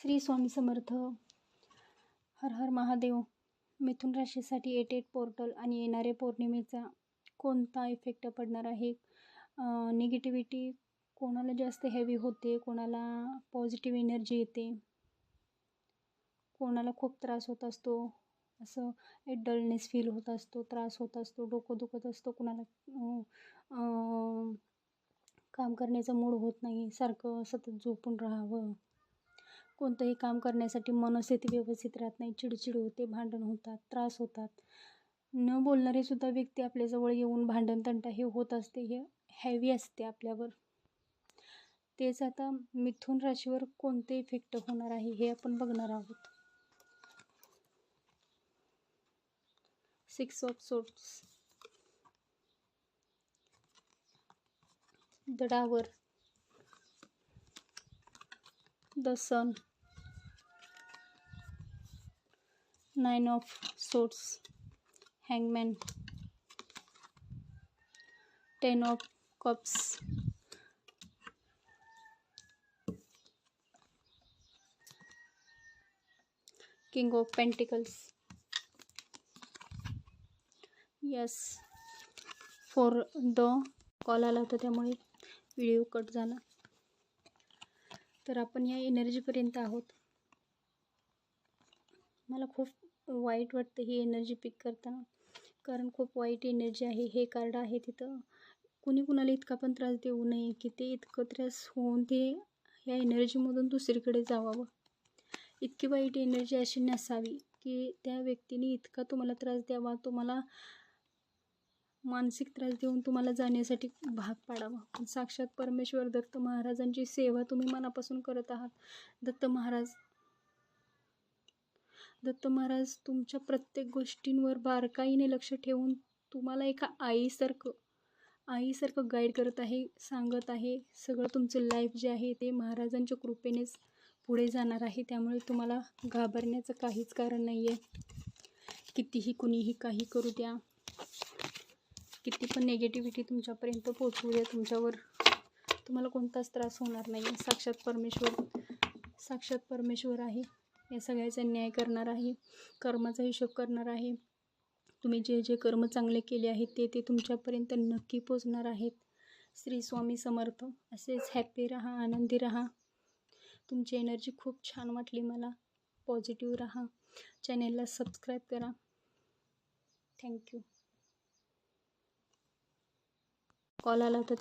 श्री स्वामी समर्थ. हर हर महादेव. मिथुन राशीसाठी eight eight portal आणि येणारे पौर्णिमेचा कोणता इफेक्ट पडणार आहे? निगेटिव्हिटी कोणाला जास्त हेवी होते? कोणाला पॉझिटिव्ह एनर्जी येते? कोणाला खूप त्रास होत असतो? असं एक डलनेस फील होत असतो त्रास होत असतो डोकं दुखत असतो कोणाला काम करण्याचा मूड होत नाही सारखं सतत झोपून राहावं. कोणतंही काम करण्यासाठी मनस्थिती व्यवस्थित राहत नाही. चिडचिड होते भांडण होतात त्रास होतात. न बोलणारेसुद्धा व्यक्ती आपल्याजवळ येऊन भांडण तंटा हे होत असते हे हॅवी असते आपल्यावर. तेच आता मिथुन राशीवर कोणते इफेक्ट होणार आहे हे आपण बघणार आहोत. Six of swords the tower the sun nine of swords hangman. Ten of cups. King of pentacles. Yes. Four the call आला होता त्यामुळे व्हिडिओ कट झाला. तर आपण या एनर्जीपर्यंत आहोत. मला खूप वाईट वाटतं ही एनर्जी पिक करताना. कारण खूप वाईट एनर्जी आहे हे कार्ड आहे तिथं. कुणी कुणाला इतका पण त्रास देऊ नये की ते इतकं त्रास होऊन ते या एनर्जीमधून दुसरीकडे जावावं इतकी वाईट एनर्जी अशी नसावी की त्या व्यक्तीने इतका तुम्हाला त्रास द्यावा तुम्हाला मानसिक त्रास देऊन तुम्हाला जाण्यासाठी भाग पाडावा. पण साक्षात परमेश्वर दत्त महाराजांची सेवा तुम्ही मनापासून करत आहात. दत्त महाराज दत्त महाराज तुमच्या प्रत्येक गोष्टींवर बारकाईने लक्ष ठेवून तुम्हाला एका आईसारखं आईसारखं गाईड करत आहे सांगत आहे. सगळं तुमचं लाईफ जे आहे ते महाराजांच्या कृपेनेच पुढे जाणार आहे. त्यामुळे तुम्हाला घाबरण्याचं काहीच कारण नाही आहे कितीही कुणीही काही करू द्या. किती पण नेगेटिव्हिटी तुमच्यापर्यंत पोचवू द्या तुमच्यावर तुम्हाला कोणताच त्रास होणार नाही साक्षात परमेश्वर साक्षात परमेश्वर आहे. या सगळ्याचा न्याय करणार आहे कर्माचा हिशोब करणार आहे. तुम्ही जे जे कर्म चांगले केले आहेत ते ते तुमच्यापर्यंत नक्की पोचणार आहेत. श्री स्वामी समर्थ असेच हॅपी राहा आनंदी राहा. तुमची एनर्जी खूप छान वाटली मला. पॉझिटिव्ह राहा. चॅनेलला सबस्क्राईब करा. थँक्यू कॉल आला होता